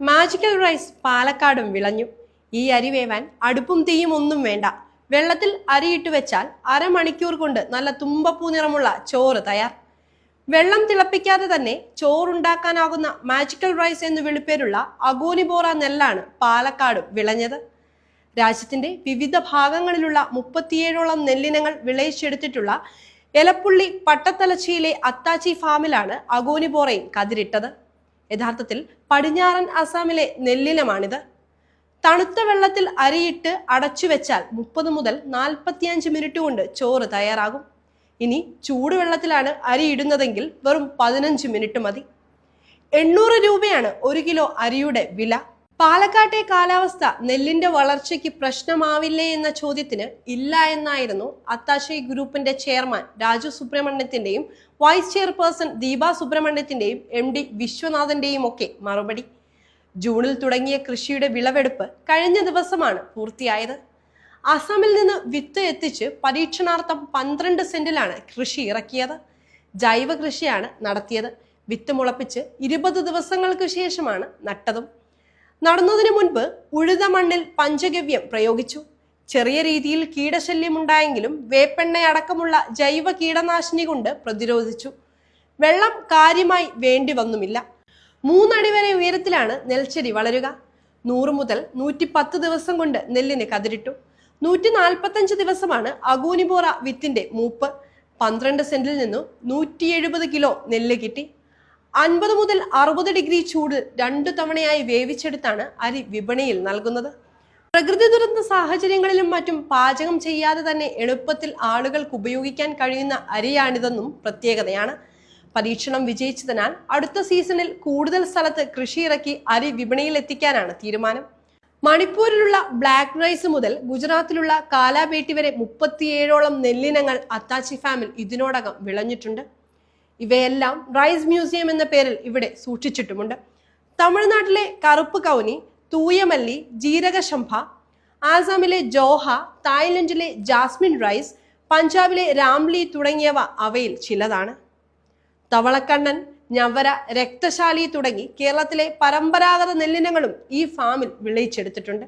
Magical rice പാലക്കാടും വിളഞ്ഞു. ഈ അരി വേവാൻ അടുപ്പും തീയും ഒന്നും വേണ്ട. വെള്ളത്തിൽ അരിയിട്ട് വെച്ചാൽ അരമണിക്കൂർ കൊണ്ട് നല്ല തുമ്പപ്പൂ നിറമുള്ള ചോറ് തയ്യാർ. വെള്ളം തിളപ്പിക്കാതെ തന്നെ ചോറുണ്ടാക്കാനാകുന്ന മാജിക്കൽ റൈസ് എന്ന് വിളിപ്പേരുള്ള അഗോനിബോറ നെല്ലാണ് പാലക്കാട് വിളഞ്ഞത്. രാജ്യത്തിന്റെ വിവിധ ഭാഗങ്ങളിലുള്ള മുപ്പത്തിയേഴോളം നെല്ലിനങ്ങൾ വിളയിച്ചെടുത്തിട്ടുള്ള എലപ്പുള്ളി പട്ടത്തലച്ചിയിലെ അത്താച്ചി ഫാമിലാണ് അഗോനിബോറയും കതിരിട്ടത്. യഥാർത്ഥത്തിൽ പടിഞ്ഞാറൻ അസാമിലെ നെല്ലിനമാണിത് തണുത്ത വെള്ളത്തിൽ അരിയിട്ട് അടച്ചു വെച്ചാൽ മുപ്പത് മുതൽ നാൽപ്പത്തിയഞ്ച് മിനിറ്റ് കൊണ്ട് ചോറ് തയ്യാറാകും. ഇനി ചൂടുവെള്ളത്തിലാണ് അരി ഇടുന്നതെങ്കിൽ വെറും പതിനഞ്ച് മിനിറ്റ് മതി. എണ്ണൂറ് രൂപയാണ് ഒരു കിലോ അരിയുടെ വില. പാലക്കാട്ടെ കാലാവസ്ഥ നെല്ലിന്റെ വളർച്ചയ്ക്ക് പ്രശ്നമാവില്ലേ എന്ന ചോദ്യത്തിന് ഇല്ല എന്നായിരുന്നു അത്താശൈ ഗ്രൂപ്പിന്റെ ചെയർമാൻ രാജു സുബ്രഹ്മണ്യത്തിന്റെയും വൈസ് ചെയർപേഴ്സൺ ദീപ സുബ്രഹ്മണ്യത്തിന്റെയും എം ഡി വിശ്വനാഥന്റെയും ഒക്കെ മറുപടി. ജൂണിൽ തുടങ്ങിയ കൃഷിയുടെ വിളവെടുപ്പ് കഴിഞ്ഞ ദിവസമാണ് പൂർത്തിയായത്. അസമിൽ നിന്ന് വിത്ത് എത്തിച്ച് പരീക്ഷണാർത്ഥം പന്ത്രണ്ട് സെന്റിലാണ് കൃഷി ഇറക്കിയത്. ജൈവ കൃഷിയാണ് നടത്തിയത്. വിത്ത് മുളപ്പിച്ച് ഇരുപത് ദിവസങ്ങൾക്ക് ശേഷമാണ് നട്ടതും. നടുന്നതിന് മുൻപ് ഉഴുത മണ്ണിൽ പഞ്ചഗവ്യം പ്രയോഗിച്ചു. ചെറിയ രീതിയിൽ കീടശല്യം ഉണ്ടായെങ്കിലും വേപ്പെണ്ണ അടക്കമുള്ള ജൈവ കീടനാശിനി കൊണ്ട് പ്രതിരോധിച്ചു. വെള്ളം കാര്യമായി വേണ്ടി വന്നുമില്ല. മൂന്നടി വരെ ഉയരത്തിലാണ് നെൽച്ചെടി വളരുക. നൂറ് മുതൽ നൂറ്റി പത്ത് ദിവസം കൊണ്ട് നെല്ലിന് കതിരിട്ടു. നൂറ്റി നാൽപ്പത്തഞ്ച് ദിവസമാണ് അഗൂനിബോറ വിത്തിന്റെ മൂപ്പ്. പന്ത്രണ്ട് സെന്റിൽ നിന്നും നൂറ്റി എഴുപത് കിലോ നെല്ല് കിട്ടി. അൻപത് മുതൽ അറുപത് ഡിഗ്രി ചൂട് രണ്ടു തവണയായി വേവിച്ചെടുത്താണ് അരി വിപണിയിൽ നൽകുന്നത്. പ്രകൃതി ദുരന്ത സാഹചര്യങ്ങളിലും മറ്റും പാചകം ചെയ്യാതെ തന്നെ എളുപ്പത്തിൽ ആളുകൾക്ക് ഉപയോഗിക്കാൻ കഴിയുന്ന അരിയാണിതെന്നും പ്രത്യേകതയാണ്. പരീക്ഷണം വിജയിച്ചതിനാൽ അടുത്ത സീസണിൽ കൂടുതൽ സ്ഥലത്ത് കൃഷി ഇറക്കി അരി വിപണിയിൽ എത്തിക്കാനാണ് തീരുമാനം. മണിപ്പൂരിലുള്ള ബ്ലാക്ക് റൈസ് മുതൽ ഗുജറാത്തിലുള്ള കാലാബേട്ടി വരെ മുപ്പത്തിയേഴോളം നെല്ലിനങ്ങൾ അത്താച്ചി ഫാമിൽ ഇതിനോടകം വിളഞ്ഞിട്ടുണ്ട്. ഇവയെല്ലാം റൈസ് മ്യൂസിയം എന്ന പേരിൽ ഇവിടെ സൂക്ഷിച്ചിട്ടുമുണ്ട്. തമിഴ്നാട്ടിലെ കറുപ്പ് കൗനി തൂയമല്ലി ജീരകശംഭ ആസാമിലെ ജോഹ തായ്ലൻഡിലെ ജാസ്മിൻ റൈസ് പഞ്ചാബിലെ രാംലി തുടങ്ങിയവ അവയിൽ ചിലതാണ്. തവളക്കണ്ണൻ ഞവര രക്തശാലി തുടങ്ങി കേരളത്തിലെ പരമ്പരാഗത നെല്ലിനങ്ങളും ഈ ഫാമിൽ വിളയിച്ചെടുത്തിട്ടുണ്ട്.